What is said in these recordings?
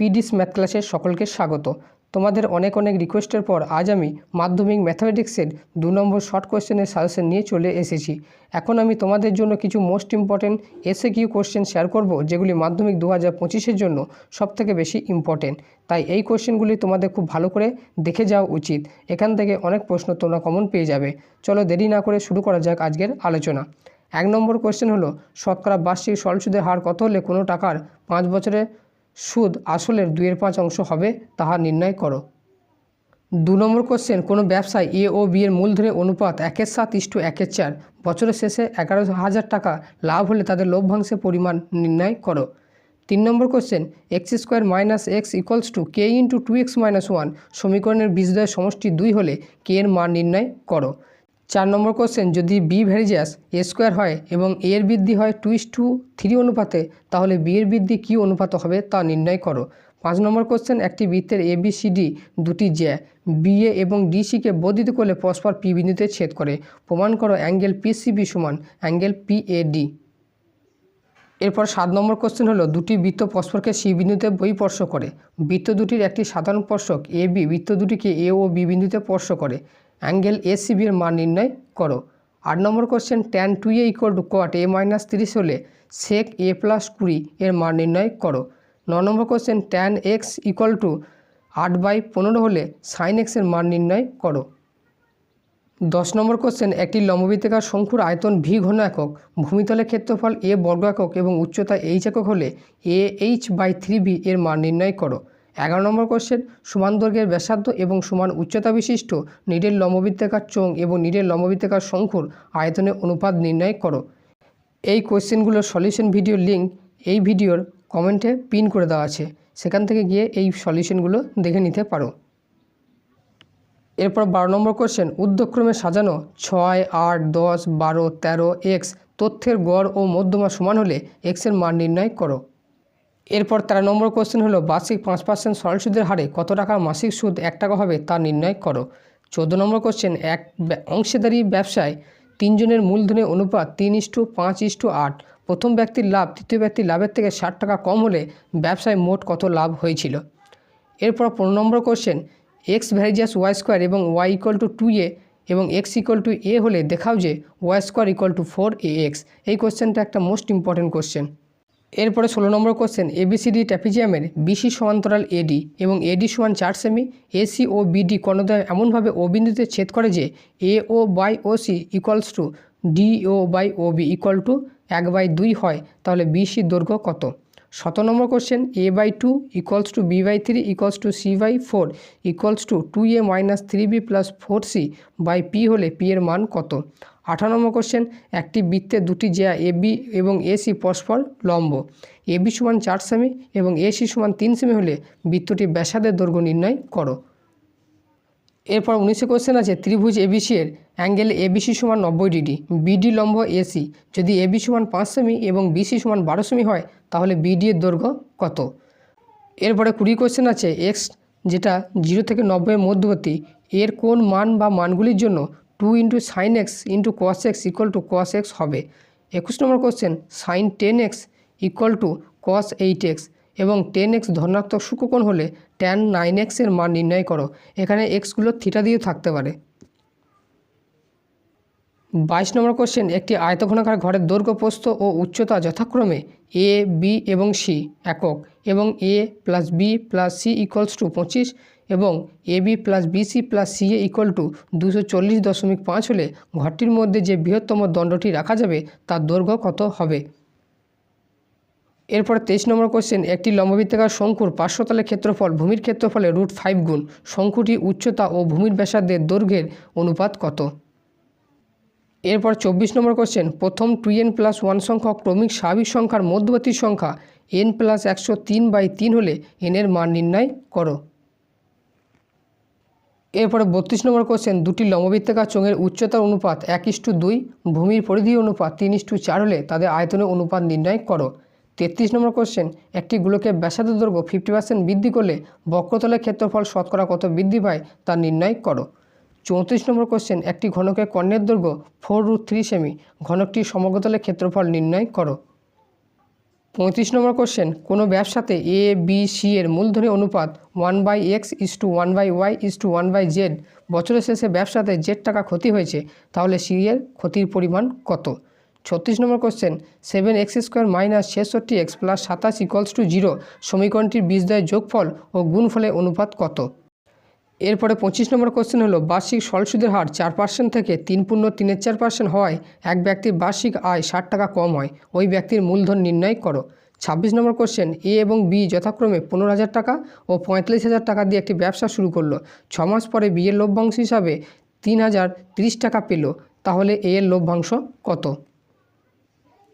পিডিস math ক্লাসের সকলকে স্বাগত। তোমাদের অনেক অনেক রিকোয়েস্টের পর আজ আমি মাধ্যমিক ম্যাথামেটিক্সের দু নম্বর শর্ট কোয়েশ্চেনের সাজেশন নিয়ে চলে এসেছি। এখন আমি তোমাদের জন্য কিছু most important SAQ question share করব, যেগুলি মাধ্যমিক দু হাজার পঁচিশের জন্য সবথেকে বেশি ইম্পর্টেন্ট। তাই এই কোয়েশ্চেনগুলি তোমাদের খুব ভালো করে দেখে যাওয়া উচিত। এখান থেকে অনেক প্রশ্ন তোমরা কমন পেয়ে যাবে। চলো দেরি না করে শুরু করা যাক আজকের আলোচনা। এক নম্বর কোশ্চেন হলো, শতকরা বার্ষিক সরল সুদের হার কত হলে কোনো টাকার পাঁচ বছরে সুদ আসলের দুইয়ের পাঁচ অংশ হবে, তাহা নির্ণয় করো। দু নম্বর কোশ্চেন কোনো ব্যবসায় এ ও বি এর মূলধনের অনুপাত একের সাত ইস্টু একের চার? বছরের শেষে এগারো হাজার টাকা লাভ হলে তাদের লভ্যাংশের পরিমাণ নির্ণয় করো। তিন নম্বর question x square minus x equals to k into two x minus one সমীকরণের বীজদ্বয়ের সমষ্টি দুই হলে কে এর মান নির্ণয় করো। চার নম্বর কোশ্চেন যদি b varies as a square হয় এবং এ এর বৃদ্ধি হয় টু ইস টু থ্রি অনুপাতে, তাহলে বি এর বৃদ্ধি কী অনুপাত হবে তা নির্ণয় করো। পাঁচ নম্বর কোশ্চেন একটি বৃত্তের এ বি সি ডি দুটি জ্যা বি এ এবং ডিসিকে বর্ধিত করলে পরস্পর পি বিন্দুতে ছেদ করে। প্রমাণ করো অ্যাঙ্গেল পি সি বি সমান অ্যাঙ্গেল পি এ ডি এরপর সাত নম্বর কোশ্চেন হলো, দুটি বৃত্ত পরস্পরকে সি বিন্দুতে বহিঃস্পর্শ করে। বৃত্ত দুটির একটি সাধারণ স্পর্শক এ বি বৃত্ত দুটিকে এ ও বি বিন্দুতে স্পর্শ করে। অ্যাঙ্গেল এ সি বি এর মান নির্ণয় করো। আট নম্বর question tan two a equal to cot a minus তিরিশ হলে সেক এ প্লাস কুড়ি এর মান নির্ণয় করো। ন নম্বর question tan x equal to আট বাই পনেরো হলে সাইন এক্সের মান নির্ণয় করো। দশ নম্বর কোশ্চেন একটি লম্ববৃত্তাকার শঙ্কুর আয়তন ভি ঘন একক, ভূমিতলের ক্ষেত্রফল এ বর্গ একক এবং উচ্চতা এইচ একক হলে A H by three V এর মান নির্ণয় করো। এগারো নম্বর কোশ্চেন সমান দৈর্ঘ্যের ব্যাসার্ধ এবং সমান উচ্চতা বিশিষ্ট নিডের লম্ববৃত্তাকার চোঙ এবং নিডের লম্ববৃত্তাকার শঙ্কুর আয়তনের অনুপাত নির্ণয় করো। এই কোশ্চেনগুলোর সলিউশন ভিডিওর লিঙ্ক এই ভিডিওর কমেন্টে পিন করে দেওয়া আছে। সেখান থেকে গিয়ে এই সলিউশনগুলো দেখে নিতে পারো। এরপর বারো নম্বর কোশ্চেন উদ্যোগক্রমে সাজানো ছয়, আট, দশ, বারো, তেরো এক্স তথ্যের গড় ও মধ্যমা সমান হলে এক্সের মান নির্ণয় করো। এরপর তেরো নম্বর কোশ্চেন হলো, বার্ষিক পাঁচ পার্সেন্ট সরল সুদের হারে কত টাকার মাসিক সুদ এক টাকা হবে তা নির্ণয় করো। চোদ্দ নম্বর কোশ্চেন এক অংশীদারি ব্যবসায় তিনজনের মূলধনের অনুপাত তিন ইস্টু পাঁচ ইস্টু আট। প্রথম ব্যক্তির লাভ, তৃতীয় ব্যক্তির লাভের থেকে ষাট টাকা কম হলে ব্যবসায় মোট কত লাভ হয়েছিল? এরপর পনেরো নম্বর question x varies as y square এবং y equal to two a এবং এক্স ইকুয়াল টু এ হলে দেখাও যে y square equal to four a x এই কোশ্চেনটা একটা মোস্ট ইম্পর্টেন্ট কোশ্চেন এরপরে ষোলো নম্বর কোশ্চেন এবিসিডি ট্যাপিজিয়ামের বিসি সমান্তরাল এডি এবং এডি সমান চার সেমি এসি ও বিডি কর্ণদ্বয় এমনভাবে ও বিন্দুতে ছেদ করে যে A O by O C equals to D O by O B equal to এক বাই দুই হয়, তাহলে বিসির দৈর্ঘ্য কত? শত নম্বর question a by two equals to b by three equals to c by four equals to two a minus three b plus four c by p হলে p এর মান কত? আঠারো নম্বর কোশ্চেন একটি বৃত্তে দুটি জ্যা এ, বি এবং এসি পরস্পর লম্ব। এ, বি সমান চার সেমি এবং এসি সমান তিন সেমি হলে বৃত্তটি ব্যাসাদের দৈর্ঘ্য নির্ণয় করো। এরপর উনিশে কোশ্চেন আছে, ত্রিভুজ এবিসি এর অ্যাঙ্গেল এবিসি সমান নব্বই ডিগ্রি বিডি লম্ব এসি যদি এবি সমান পাঁচ সেমি এবং বিসি সমান বারো সেমি হয়, তাহলে বিডি এর দৈর্ঘ্য কত? এরপরে কুড়ি কোশ্চেন আছে এক্স যেটা জিরো থেকে নব্বইয়ের মধ্যবর্তী, এর কোন মান বা মানগুলির জন্য two into sine x into cos x equal to cos x হবে। একুশ নম্বর question sine ten x equal to cos eight x এবং টেন এক্স ধনাত্মক সূক্ষ্মকোণ হলে ট্যান নাইন এক্সের মান নির্ণয় করো। এখানে এক্সগুলো থিটা দিয়েও থাকতে পারে। বাইশ নম্বর কোশ্চেন একটি আয়তঘনাকার ঘরের দৈর্ঘ্য প্রস্থ ও উচ্চতা যথাক্রমে এ বি এবং সি একক এবং A plus B plus C equals to পঁচিশ এবং A B plus B C plus C A equal to দুশো চল্লিশ দশমিক পাঁচ হলে ঘরটির মধ্যে যে বৃহত্তম দণ্ডটি রাখা যাবে, তার দৈর্ঘ্য কত হবে? এরপর তেইশ নম্বর কোশ্চেন একটি লম্ববৃত্তাকার শঙ্কুর পার্শ্বতলের ক্ষেত্রফল ভূমির ক্ষেত্রফলে রুট ফাইভ গুণ, শঙ্কুটি উচ্চতা ও ভূমির ব্যাসার্ধের দৈর্ঘ্যের অনুপাত কত? এরপর চব্বিশ নম্বর কোশ্চেন প্রথম টু এন প্লাস ওয়ান সংখ্যক ক্রমিক স্বাভাবিক সংখ্যার মধ্যবর্তী সংখ্যা এন প্লাস একশো তিন বাই তিন হলে এনের মান নির্ণয় করো। এরপরে বত্রিশ নম্বর কোশ্চেন দুটি লম্ববৃত্তাকার চোঙের উচ্চতার অনুপাত এক ইস্টু দুই, ভূমির পরিধি অনুপাত তিন ইস্টু চার হলে তাদের আয়তনের অনুপাত নির্ণয় করো। তেত্রিশ নম্বর কোশ্চেন একটি গুলোকে ব্যাসার্ধ দৈর্ঘ্য ফিফটি পার্সেন্ট বৃদ্ধি করলে বক্রতলের ক্ষেত্রফল শতকরা কত বৃদ্ধি পায় তা নির্ণয় করো। চৌত্রিশ নম্বর কোশ্চেন একটি ঘনকের কর্ণের দৈর্ঘ্য ফোর রুট থ্রি সেমি ঘনকটির সমগ্রতলের ক্ষেত্রফল নির্ণয় করো। পঁয়ত্রিশ নম্বর কোশ্চেন কোনো ব্যবসাতে এ বি সি এর মূলধনের অনুপাত one by x is to one by y is to one by z বছরের শেষে ব্যবসাতে জেড টাকা ক্ষতি হয়েছে, তাহলে সি এর ক্ষতির পরিমাণ কত? ছত্রিশ নম্বর question seven x square minus ছেষট্টি এক্স প্লাস সাতাশ ইকলস টু জিরো সমীকরণটির বীজদ্বয়ের যোগফল ও গুণফলের অনুপাত কত? এরপরে পঁচিশ নম্বর কোশ্চেন হলো, বার্ষিক সরল হার চার পার্সেন্ট থেকে তিন পূর্ণ তিনের চার পার্সেন্ট হওয়ায় এক ব্যক্তির বার্ষিক আয় ষাট টাকা কম হয়, ওই ব্যক্তির মূলধন নির্ণয় করো। ছাব্বিশ নম্বর কোশ্চেন এ এবং বি যথাক্রমে পনেরো হাজার টাকা ও পঁয়তাল্লিশ হাজার টাকা দিয়ে একটি ব্যবসা শুরু করল। ছ মাস পরে বি এর লভ্যাংশ হিসাবে তিন হাজার তিরিশ টাকা পেল, তাহলে এ এর লভ্যাংশ কত?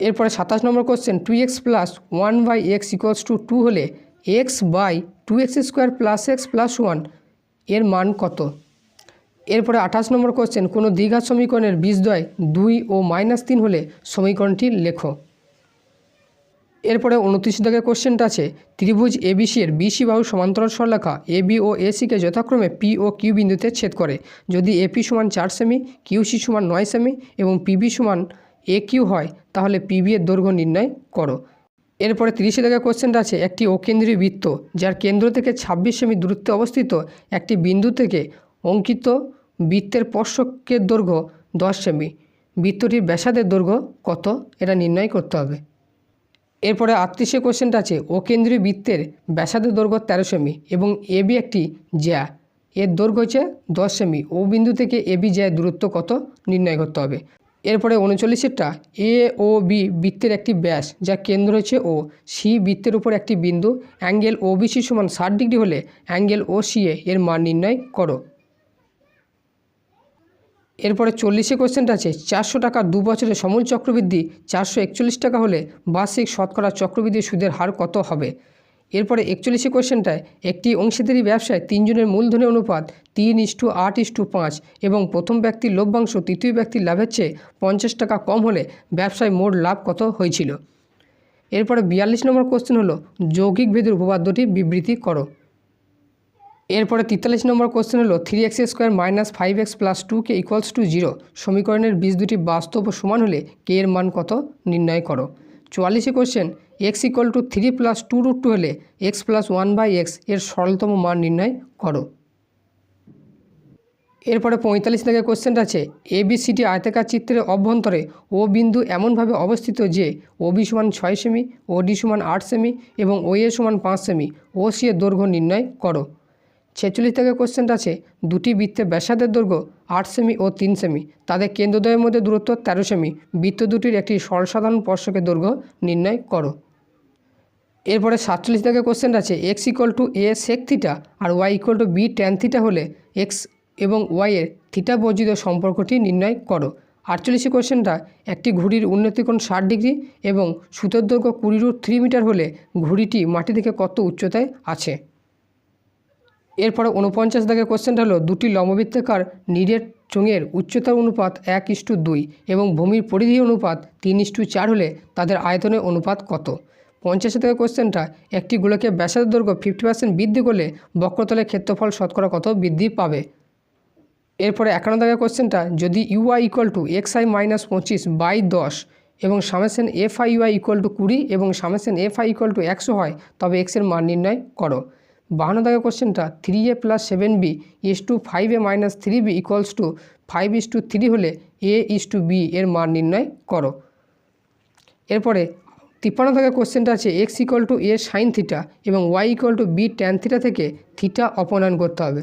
এরপরে সাতাশ নম্বর question two x plus one by x equals to two হলে x by two x square plus x plus one এর মান কত? এরপরে আঠাশ নম্বর কোশ্চেন কোনো দ্বিঘাত সমীকরণের বীজদ্বয় দুই ও মাইনাস তিন হলে সমীকরণটি লেখো। এরপরে উনত্রিশ দাগের কোশ্চেনটা আছে, ত্রিভুজ এবিসি এর বিসি বাহু সমান্তরাল সরলেখা এবি ও এসিকে যথাক্রমে পি ও কিউ বিন্দুতে ছেদ করে। যদি এপি সমান চার সেমি কিউসি সমান নয় সেমি এবং পিবি সমান এ কিউ হয়, তাহলে পিবি এর দৈর্ঘ্য নির্ণয় করো। এরপরে তিরিশে দাগের কোশ্চেনটা আছে, একটি অকেন্দ্রীয় বৃত্ত, যার কেন্দ্র থেকে ছাব্বিশ সেমি দূরত্বে অবস্থিত, একটি বিন্দু থেকে অঙ্কিত বৃত্তের স্পর্শকের দৈর্ঘ্য দশ সেমি। বৃত্তটির ব্যাসাদের দৈর্ঘ্য কত? এটা নির্ণয় করতে হবে। এরপরে আটত্রিশে কোশ্চেনটা আছে ও কেন্দ্রীয় বৃত্তের ব্যাসাদের দৈর্ঘ্য তেরো সেমি এবং এবি একটি জ্যা। এর দৈর্ঘ্য হচ্ছে দশ সেমি। ও বিন্দু থেকে এবি জ্যায়ের দূরত্ব কত? নির্ণয় করতে হবে। এরপরে উনচল্লিশেরটা এ ও বি বৃত্তের একটি ব্যাস যা কেন্দ্র হচ্ছে ও সি বৃত্তের উপর একটি বিন্দু, অ্যাঙ্গেল ও বিসি সমান ষাট ডিগ্রি হলে অ্যাঙ্গেল ও সি এর মান নির্ণয় করো। এরপরে চল্লিশে কোশ্চেনটা আছে, চারশো টাকা দু বছরের সমূল চক্রবৃদ্ধি, চারশো একচল্লিশ টাকা হলে বার্ষিক শতকরা চক্রবৃদ্ধি সুদের হার কত হবে? এরপরে একচল্লিশে কোশ্চেনটায় একটি অংশীদারি ব্যবসায় তিনজনের মূলধনের অনুপাত তিন ইস্টু আট ইস্টু পাঁচ এবং প্রথম ব্যক্তির লভ্যাংশ তৃতীয় ব্যক্তির লাভের চেয়ে পঞ্চাশ টাকা কম হলে ব্যবসায় মোট লাভ কত হয়েছিল? এরপরে বিয়াল্লিশ নম্বর কোশ্চেন হলো, যৌগিক ভেদের উপপাদ্যটি বিবৃতি করো। এরপরে তেতাল্লিশ নম্বর কোশ্চেন হলো three x square minus five x plus two k equals to zero সমীকরণের বীজ দুটি বাস্তব ও সমান হলে কে এর মান কত নির্ণয় করো? চুয়াল্লিশে question x equal to three plus two root two হলে এক্স প্লাস ওয়ান বাই এক্সের সরলতম মান নির্ণয় করো। এরপরে পঁয়তাল্লিশ থেকে কোশ্চেনটা আছে এবিসিটি আয়তাকার চিত্রের অভ্যন্তরে ও বিন্দু এমনভাবে অবস্থিত যে ও বি সমান ছয় সেমি ও ডি সমান আট সেমি এবং ও এ সমান পাঁচ সেমি ও সি এর দৈর্ঘ্য নির্ণয় করো। ছেচল্লিশ থেকে কোশ্চেনটা আছে, দুটি বৃত্তের ব্যাসাদের দৈর্ঘ্য আট সেমি ও তিন সেমি তাদের কেন্দ্রদ্বয়ের মধ্যে দূরত্ব তেরো সেমি বৃত্ত দুটির একটি সরলসাধারণ স্পর্শকের দৈর্ঘ্য নির্ণয় করো। এরপরে সাতচল্লিশ থেকে কোশ্চেনটা আছে x equal to a sec theta R y equal to b tan theta হলে এক্স এবং ওয়াইয়ের থিটা বর্জিত সম্পর্কটি নির্ণয় করো। আটচল্লিশে কোশ্চেনটা একটি ঘুড়ির উন্নতিকোণ ষাট ডিগ্রি এবং সুতোর দৈর্ঘ্য কুড়ি রুট থ্রি মিটার হলে ঘুড়িটি মাটি থেকে কত উচ্চতায় আছে? এরপরে উনপঞ্চাশ দাগের কোশ্চেনটা হলো, দুটি লম্ববৃত্তাকার নিরের চোঙের উচ্চতার অনুপাত এক ইস্টু দুই এবং ভূমির পরিধি অনুপাত তিন ইস্টু চার হলে তাদের আয়তনের অনুপাত কত? পঞ্চাশ থেকে কোশ্চেনটা, একটি গোলকের ব্যাসার্ধ দৈর্ঘ্য ফিফটি পার্সেন্ট বৃদ্ধি করলে বক্রতলের ক্ষেত্রফল শতকরা কত বৃদ্ধি পাবে? এরপরে একান্ন দাগের কোশ্চেনটা, যদি ui equal to x i minus পঁচিশ বাই দশ এবং summation f i ui equal to কুড়ি এবং summation f i equal to একশো হয়, তবে এক্সের মান নির্ণয় করো। বাহান্ন দাগের কোশ্চেনটা three a plus seven b is to five a minus three b equals to five is to three হলে এ ইস টু বি এর মান নির্ণয় করো। এরপরে তিপ্পান্ন দাগের কোশ্চেনটা আছে x equal to a sine theta এবং y equal to b tan theta থেকে থিটা অপনয়ন করতে হবে।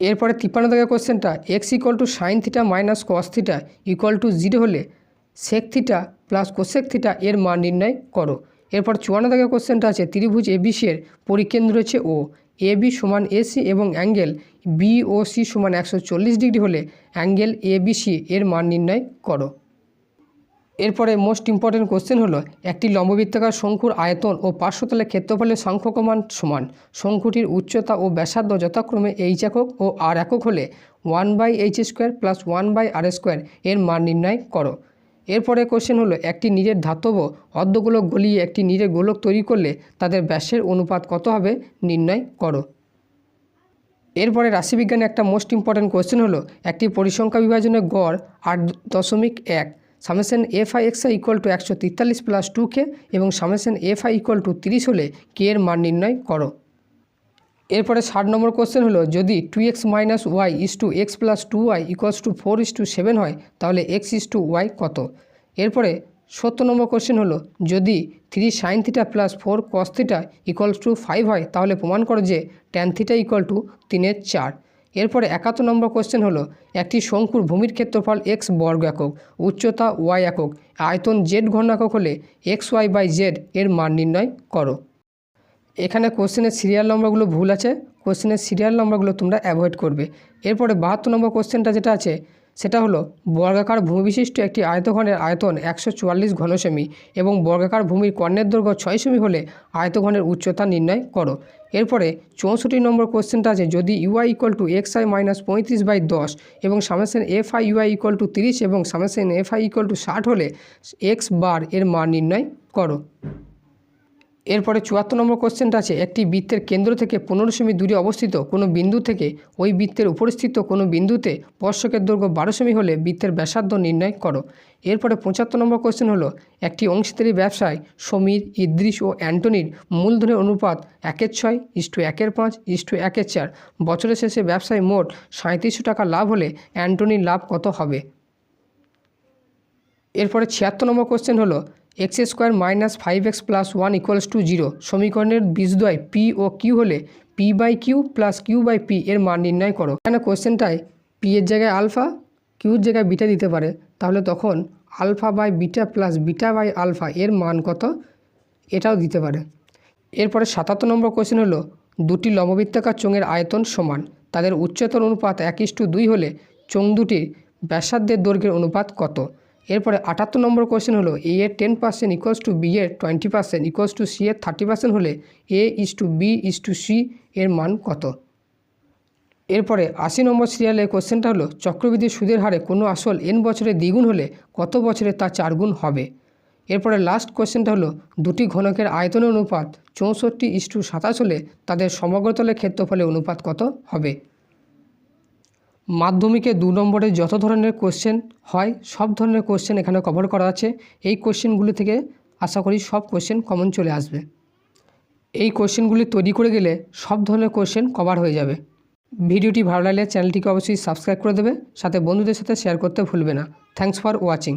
এরপরে তিপ্পান্ন দাগের কোশ্চেনটা x equal to sine theta minus cos theta equal to zero হলে sec theta plus cosec theta এর মান নির্ণয় করো। এরপর চুয়ান্ন দাগের কোশ্চেনটা আছে, ত্রিভুজ এবিসি এর পরিকেন্দ্র হচ্ছে ও এ বি সমান এসি এবং অ্যাঙ্গেল বি ও সি সমান একশো চল্লিশ ডিগ্রি হলে অ্যাঙ্গেল এ বি সি এর মান নির্ণয় করো। এরপরে মোস্ট ইম্পর্টেন্ট কোশ্চেন হলো, একটি লম্ববৃত্তাকার শঙ্কুর আয়তন ও পার্শ্বতলে ক্ষেত্রফলের সংখ্যকমান সমান। শঙ্কুটির উচ্চতা ও ব্যাসার্ধ যথাক্রমে এইচ একক ও আর একক হলে one by H square plus one by R square এর মান নির্ণয় করো। এরপরে কোশ্চেন হলো, একটি নীরের ধাতব অর্ধগোলক গলিয়ে একটি নীরের গোলক তৈরি করলে তাদের ব্যাসের অনুপাত কত হবে নির্ণয় করো। এরপরে রাশিবিজ্ঞানে একটা মোস্ট ইম্পর্ট্যান্ট কোশ্চেন হলো, একটি পরিসংখ্যা বিভাজনের গড় আট দশমিক এক। Summation f i x i equal to একশো তেতাল্লিশ প্লাস টু কে এবং summation f i equal to তিরিশ হলে কে এর মান নির্ণয় করো। এরপরে ষাট নম্বর কোশ্চেন হলো, যদি two x minus y is to x plus two y equals to four is to seven হয়, তাহলে এক্স ইস টু ওয়াই কত? এরপরে সত্তর নম্বর কোশ্চেন হলো, যদি three sine theta plus four cos theta equals to five হয়, তাহলে প্রমাণ করো যে ট্যান থিটা ইকুয়াল টু তিনের চার। এরপরে একাত্তর নম্বর কোশ্চেন হলো, একটি শঙ্কুর ভূমির ক্ষেত্রফল এক্স বর্গ একক, উচ্চতা ওয়াই একক, আয়তন জেড ঘন একক হলে এক্স ওয়াই বাই জেড এর মান নির্ণয় করো। এখানে কোশ্চেনের সিরিয়াল নম্বরগুলো ভুল আছে। কোশ্চেনের সিরিয়াল নম্বরগুলো তোমরা অ্যাভয়েড করবে। এরপরে বাহাত্তর নম্বর কোশ্চেনটা যেটা আছে সেটা হলো বর্গাকার ভূমি বিশিষ্ট একটি আয়তঘনের আয়তন একশো চুয়াল্লিশ ঘনসেমি এবং বর্গাকার ভূমির কর্ণের দৈর্ঘ্য ছয় সেমি হলে আয়তঘনের উচ্চতা নির্ণয় করো। এরপরে চৌষট্টি নম্বর কোশ্চেনটা আছে, যদি ui equal to x i minus পঁয়ত্রিশ বাই দশ এবং summation f i ui equal to তিরিশ এবং summation f i equal to ষাট হলে এক্স বার এর মান নির্ণয় করো। এরপরে চুয়াত্তর নম্বর কোশ্চেনটা আছে, একটি বৃত্তের কেন্দ্র থেকে পনেরো সেমি দূরে অবস্থিত কোনো বিন্দু থেকে ওই বৃত্তের উপরস্থিত কোনো বিন্দুতে স্পর্শকের দৈর্ঘ্য বারো সেমি হলে বৃত্তের ব্যাসার্ধ নির্ণয় করো। এরপরে পঁচাত্তর নম্বর কোশ্চেন হলো, একটি অংশীদারি ব্যবসায় সমীর, ইদ্রিস ও অ্যান্টনির মূলধনের অনুপাত একের ছয় ইস্টু একের পাঁচ ইস্টু একের চার। বছরের শেষে ব্যবসায় মোট সাঁত্রিশশো টাকা লাভ হলে অ্যান্টনির লাভ কত হবে? এরপরে ছিয়াত্তর নম্বর কোশ্চেন হলো x square minus five x plus one equals to zero. সমীকরণের বীজদ্বয় পি ও কিউ হলে p by q plus q by p এর মান নির্ণয় করো। এখানে কোশ্চেনটায় পি এর জায়গায় আলফা কিউর জায়গায় বিটা দিতে পারে। তাহলে তখন alpha by beta plus beta by alpha এর মান কত? এটাও দিতে পারে। এরপরে সাতাত্তর নম্বর কোশ্চেন হলো, দুটি লম্ববৃত্তাকার চোঙের আয়তন সমান। তাদের উচ্চতর অনুপাত এক ইস্টু দুই হলে চোঙ দুটির ব্যাসার্ধের দৈর্ঘ্যের অনুপাত কত? এরপরে আটাত্তর নম্বর কোশ্চেন হলো এ এর ten percent equals to b এর twenty percent equals to c এর থার্টি পার্সেন্ট হলে a is to b is to c এর মান কত? এরপরে আশি নম্বর সিরিয়ালে কোশ্চেনটা হলো চক্রবৃদ্ধি সুদের হারে কোনো আসল এন বছরে দ্বিগুণ হলে কত বছরে তা চারগুণ হবে? এরপরে লাস্ট কোশ্চেনটা হলো, দুটি ঘনকের আয়তনের অনুপাত চৌষট্টি ইস্টু সাতাশ হলে তাদের সমগ্রতলের ক্ষেত্রফলে অনুপাত কত হবে? মাধ্যমিকে দু নম্বরে যত ধরনের কোশ্চেন হয়, সব ধরনের কোশ্চেন এখানে কভার করা আছে। এই কোশ্চেনগুলি থেকে আশা করি সব কোশ্চেন কমন চলে আসবে। এই কোশ্চেনগুলি তৈরি করে গেলে সব ধরনের কোশ্চেন কভার হয়ে যাবে। ভিডিওটি ভালো লাগলে চ্যানেলটিকে অবশ্যই সাবস্ক্রাইব করে দেবে। সাথে বন্ধুদের সাথে শেয়ার করতে ভুলবে না। Thanks for watching